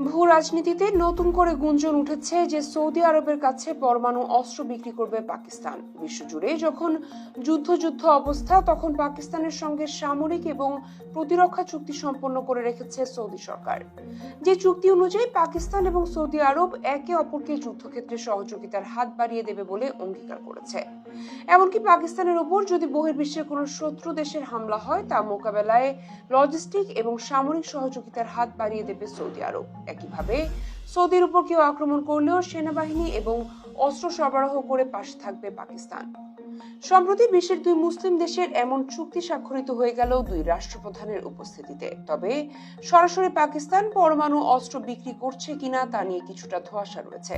ভূ রাজনীতিতে নতুন করে গুঞ্জন উঠেছে যে সৌদি আরবের কাছে পরমাণু অস্ত্র বিক্রি করবে পাকিস্তান। বিশ্বজুড়ে যখন যুদ্ধ যুদ্ধ অবস্থা, তখন পাকিস্তানের সঙ্গে সামরিক এবং প্রতিরক্ষা চুক্তি সম্পন্ন করে রেখেছে সৌদি সরকার। যে চুক্তি অনুযায়ী পাকিস্তান এবং সৌদি আরব একে অপরকে যুদ্ধক্ষেত্রে সহযোগিতার হাত বাড়িয়ে দেবে বলে অঙ্গীকার করেছে। এমনকি পাকিস্তানের উপর যদি বহির্বিশ্বের কোনো শত্রু দেশের হামলা হয়, তা মোকাবেলায় লজিস্টিক এবং সামরিক সহযোগিতার হাত বাড়িয়ে দেবে সৌদি আরব। একইভাবে, সৌদির উপর কেউ আক্রমণ করলেও সেনাবাহিনী এবং অস্ত্র সরবরাহ করে পাশে থাকবে পাকিস্তান। সম্প্রতি বিশ্বের দুই মুসলিম দেশের এমন চুক্তি স্বাক্ষরিত হয়ে গেল দুই রাষ্ট্রপ্রধানের উপস্থিতিতে। তবে সরাসরি পাকিস্তান পরমাণু অস্ত্র বিক্রি করছে কিনা তা নিয়ে কিছুটা ধোঁয়াশা রয়েছে।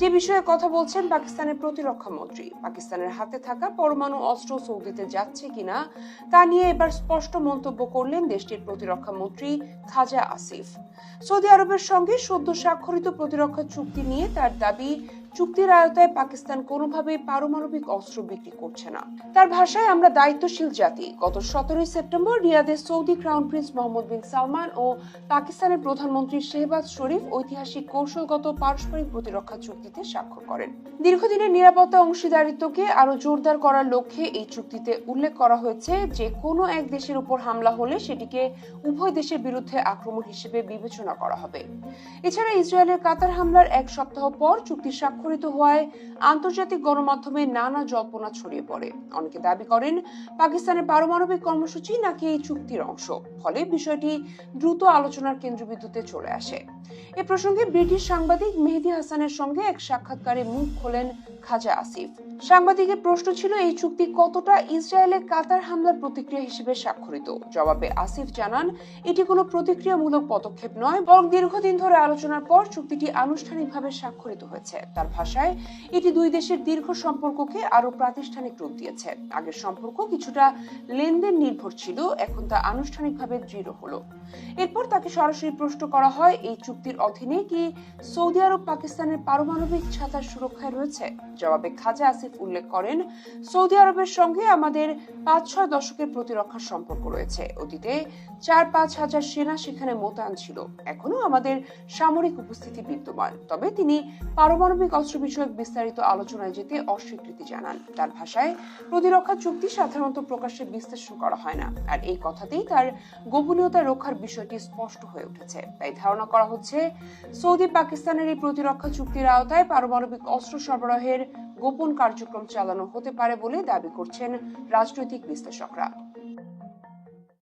যে বিষয়ে কথা বলছেন পাকিস্তানের প্রতিরক্ষা মন্ত্রী। পাকিস্তানের হাতে থাকা পরমাণু অস্ত্র সৌদিতে যাচ্ছে কিনা তা নিয়ে এবার স্পষ্ট মন্তব্য করলেন দেশটির প্রতিরক্ষা মন্ত্রী খাজা আসিফ। সৌদি আরবের সঙ্গে সদ্য স্বাক্ষরিত প্রতিরক্ষা চুক্তি নিয়ে তার দাবি চুক্তির আয়তায় পাকিস্তান কোনোভাবেই পারমাণবিক অস্ত্র বিক্রি করছে না। তার ভাষায় আমরা দায়িত্বশীল জাতি। গত সতেরোই September রিয়াদে Saudi crown prince Mohammed bin Salman ও পাকিস্তানের প্রধানমন্ত্রী শেহবাজ শরীফ ঐতিহাসিক কৌশলগত পারস্পরিক প্রতিরক্ষা চুক্তিতে স্বাক্ষর করেন। দীর্ঘদিনের নিরাপত্তা অংশীদারিত্বকে আরও জোরদার করার লক্ষ্যে এই চুক্তিতে উল্লেখ করা হয়েছে যে, কোনো এক দেশের উপর হামলা হলে সেটিকে উভয় দেশের বিরুদ্ধে আক্রমণ হিসেবে বিবেচনা করা হবে। এছাড়া ইসরায়েলের কাতার হামলার এক সপ্তাহ পর চুক্তি স্বাক্ষরিত হওয়ায় আন্তর্জাতিক গণমাধ্যমে নানা জল্পনা ছড়িয়ে পড়ে। অনেকে দাবি করেন, পাকিস্তানের পারমাণবিক কর্মসূচি নাকি এই চুক্তির অংশ। ফলে বিষয়টি দ্রুত আলোচনার কেন্দ্রবিন্দুতে চলে আসে। এ প্রসঙ্গে ব্রিটিশ সাংবাদিক মেহেদি হাসানের সঙ্গে এক সাক্ষাৎকারে মুখ খোলেন খাজা আসিফ। সাংবাদিকের প্রশ্ন ছিল, এই চুক্তি কতটা ইসরায়েলের কাতার হামলার প্রতিক্রিয়া হিসেবে স্বাক্ষরিত? জবাবে আসিফ জানান, এটি কোনো প্রতিক্রিয়ামূলক পদক্ষেপ নয়, বরং দীর্ঘদিন ধরে আলোচনার পর চুক্তিটি আনুষ্ঠানিকভাবে স্বাক্ষরিত হয়েছে। তার ভাষায়, এটি দুই দেশের দীর্ঘ সম্পর্ককে আরও প্রাতিষ্ঠানিক রূপ দিয়েছে। আগের সম্পর্ক কিছুটা লেনদেন নির্ভর ছিল, এখন তা আনুষ্ঠানিকভাবে দৃঢ় হলো। এরপর তাকে সরাসরি প্রশ্ন করা হয়, এই চুক্তির অধীনে কি সৌদি আরব পাকিস্তানের পারমাণবিক ছাতার সুরক্ষায় রয়েছে? জবাবে খাজা আসিফ উল্লেখ করেন, সৌদি আরবের সঙ্গে আমাদের পাঁচ ছয় দশকের প্রতিরক্ষার সম্পর্ক রয়েছে। অতীতে চার পাঁচ হাজার সেনা সেখানে মোতায়েন ছিল। এখনও আমাদের সামরিক উপস্থিতি বিদ্যমান। তবে তিনি পারমাণবিক অস্ত্র বিষয়ক বিস্তারিত আলোচনায় যেতে অস্বীকৃতি জানান। তার ভাষায়, প্রতিরক্ষা চুক্তি সাধারণত প্রকাশ্যে বিশ্লেষণ করা হয় না। আর এই কথাতেই তার গোপনীয়তা রক্ষার বিষয়টি স্পষ্ট হয়ে উঠেছে। তাই ধারণা করা হচ্ছে, সৌদি পাকিস্তানের এই প্রতিরক্ষা চুক্তির আওতায় পারমাণবিক অস্ত্র সরবরাহের গোপন কার্যক্রম চালানো হতে পারে বলে দাবি করছেন রাজনৈতিক বিশ্লেষকরা।